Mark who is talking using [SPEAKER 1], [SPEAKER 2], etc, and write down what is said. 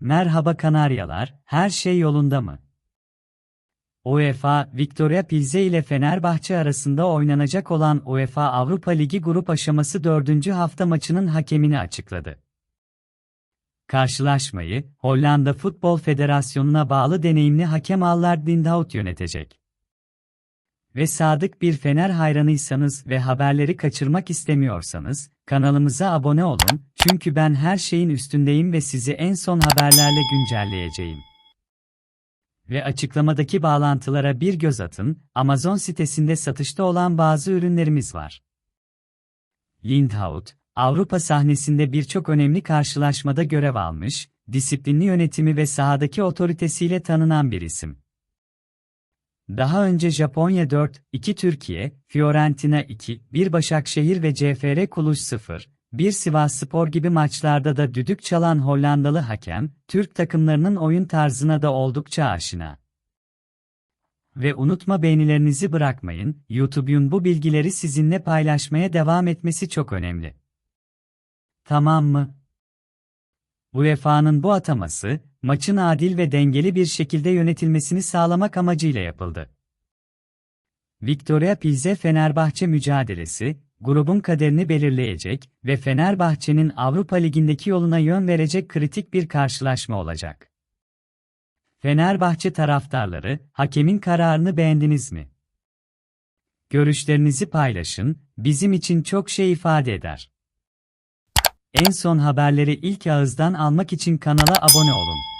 [SPEAKER 1] Merhaba Kanaryalar, her şey yolunda mı? UEFA, Victoria Pilze ile Fenerbahçe arasında oynanacak olan UEFA Avrupa Ligi grup aşaması 4. hafta maçının hakemini açıkladı. Karşılaşmayı, Hollanda Futbol Federasyonu'na bağlı deneyimli hakem Allard Lindhout yönetecek. Ve sadık bir Fener hayranıysanız ve haberleri kaçırmak istemiyorsanız, kanalımıza abone olun, çünkü ben her şeyin üstündeyim ve sizi en son haberlerle güncelleyeceğim. Ve açıklamadaki bağlantılara bir göz atın, Amazon sitesinde satışta olan bazı ürünlerimiz var. Lindhout, Avrupa sahnesinde birçok önemli karşılaşmada görev almış, disiplinli yönetimi ve sahadaki otoritesiyle tanınan bir isim. Daha önce Japonya 4, 2 Türkiye, Fiorentina 2, 1 Başakşehir ve CFR Kuluş 0, 1 Sivas Spor gibi maçlarda da düdük çalan Hollandalı hakem, Türk takımlarının oyun tarzına da oldukça aşina. Ve unutma beğenilerinizi bırakmayın, YouTube'un bu bilgileri sizinle paylaşmaya devam etmesi çok önemli. Tamam mı? UEFA'nın bu ataması, maçın adil ve dengeli bir şekilde yönetilmesini sağlamak amacıyla yapıldı. Victoria Pilze Fenerbahçe mücadelesi, grubun kaderini belirleyecek ve Fenerbahçe'nin Avrupa Ligi'ndeki yoluna yön verecek kritik bir karşılaşma olacak. Fenerbahçe taraftarları, hakemin kararını beğendiniz mi? Görüşlerinizi paylaşın, bizim için çok şey ifade eder. En son haberleri ilk ağızdan almak için kanala abone olun.